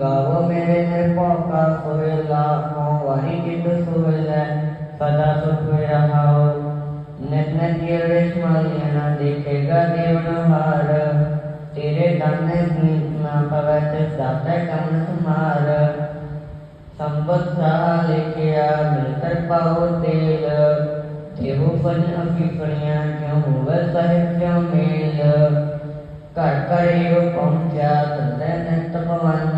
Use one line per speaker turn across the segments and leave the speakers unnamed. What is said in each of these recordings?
گاؤں میرے پوکا سوئے، لاکھوں وہی گد سوئے سدا سکھوئے ہاؤ۔ نتن دیو ریشملینا دیکھے گا دیون ہار۔ تیرے دن نہ پوت سات کن سمار۔ سمبت سا لکھیا مل کر پاؤ تیل۔ دیو پن افیفڑیاں کیوں ہوئے صاحب کیوں میل؟ کر کر پہنچا تندر نت پوانا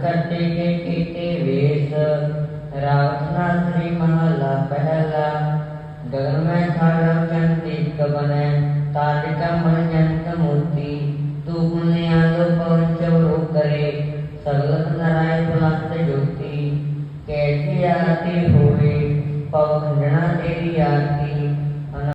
کرنے کے کیتے ویس راوتنا سری محلہ پہلا گر میں تھاڑا چندی کبنے تارکہ مہینک موتی تو انہیں آگا پہنچو رو کرے سبت نرائے پلاس جوتی کیسی آتی ہوئے پاکھنڈنا تیری آتی